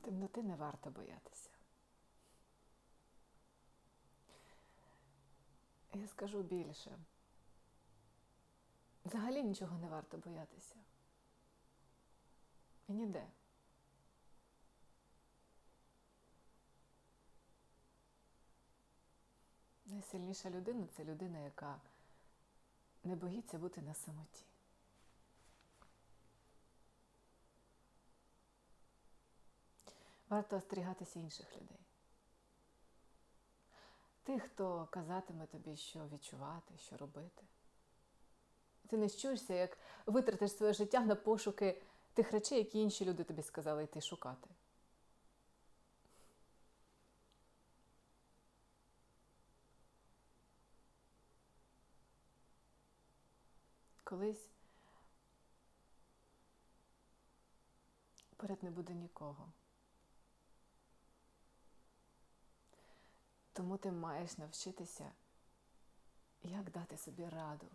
Темноти не варто боятися. Я скажу більше. Взагалі нічого не варто боятися. І ніде. Найсильніша людина це людина, яка не боїться бути на самоті. Варто остерігатися інших людей. Тих, хто казатиме тобі, що відчувати, що робити. Ти не щуєшся, як витратиш своє життя на пошуки тих речей, які інші люди тобі сказали йти шукати. Колись поряд не буде нікого. Тому ти маєш навчитися, як дати собі раду.